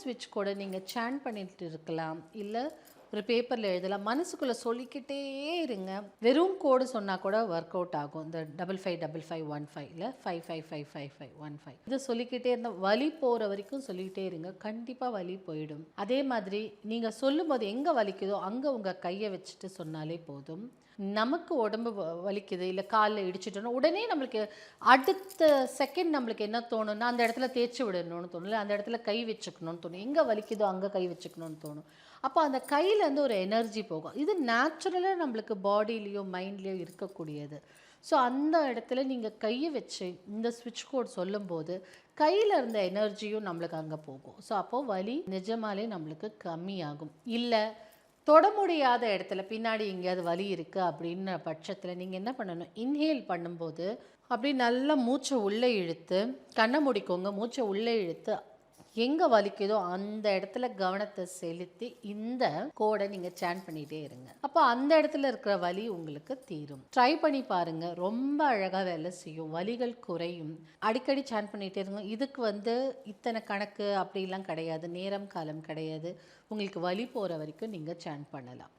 சுவிட்ச் கூட நீங்கள் சேன் பண்ணிட்டு இருக்கலாம். இல்லை ஒரு பேப்பரில் எழுதலாம். மனசுக்குள்ளே சொல்லிக்கிட்டே இருங்க. வெறும் கோடு சொன்னால் கூட ஒர்க் அவுட் ஆகும். இந்த double five double five one five இல்லை five five five five five one five இதை சொல்லிக்கிட்டே இருந்தால் வலி போகிற வரைக்கும் சொல்லிக்கிட்டே இருங்க. கண்டிப்பாக வலி போயிடும். அதே மாதிரி நீங்கள் சொல்லும்போது எங்கே வலிக்குதோ அங்கே உங்கள் கையை வச்சுட்டு சொன்னாலே போதும். நமக்கு உடம்பு வ- வலிக்குது இல்லை காலில் இடிச்சிட்டோன்னா உடனே நம்மளுக்கு அடுத்த செகண்ட் நம்மளுக்கு என்ன தோணும்னா அந்த இடத்துல தேய்ச்சி விடணும்னு தோணும். இல்லை அந்த இடத்துல கை வச்சுக்கணும்னு தோணும். எங்கே வலிக்குதோ அங்கே கை வச்சுக்கணும்னு தோணும். அப்போ அந்த கையில் கையிலேருந்து ஒரு எனர்ஜி போகும். இது நேச்சுரலாக நம்மளுக்கு பாடியிலையோ மைண்ட்லேயோ இருக்கக்கூடியது. ஸோ அந்த இடத்துல நீங்கள் கையை வச்சு இந்த சுவிட்ச் கோட் சொல்லும்போது கையில் இருந்த எனர்ஜியும் நம்மளுக்கு அங்கே போகும். ஸோ அப்போது வலி நிஜமாலே நம்மளுக்கு கம்மியாகும். இல்லை தொட முடியாத இடத்துல பின்னாடி எங்கேயாவது வலி இருக்குது அப்படின்ன பட்சத்தில் நீங்கள் என்ன பண்ணணும்? இன்ஹேல் பண்ணும்போது அப்படி நல்லா மூச்சை உள்ளே இழுத்து கண்ணை முடிக்கோங்க. மூச்சை உள்ளே இழுத்து எங்கே வலிக்குதோ அந்த இடத்துல கவனத்தை செலுத்தி இந்த கோடை நீங்கள் சேன் பண்ணிகிட்டே இருங்க. அப்போ அந்த இடத்துல இருக்கிற வலி உங்களுக்கு தீரும். ட்ரை பண்ணி பாருங்க. ரொம்ப அழகாக வேலை செய்யும். வலிகள் குறையும். அடிக்கடி சேன் பண்ணிகிட்டே இருங்க. இதுக்கு வந்து இத்தனை கணக்கு அப்படிலாம் கிடையாது. நேரம் காலம் கிடையாது. உங்களுக்கு வலி போகிற வரைக்கும் நீங்கள் சேன் பண்ணலாம்.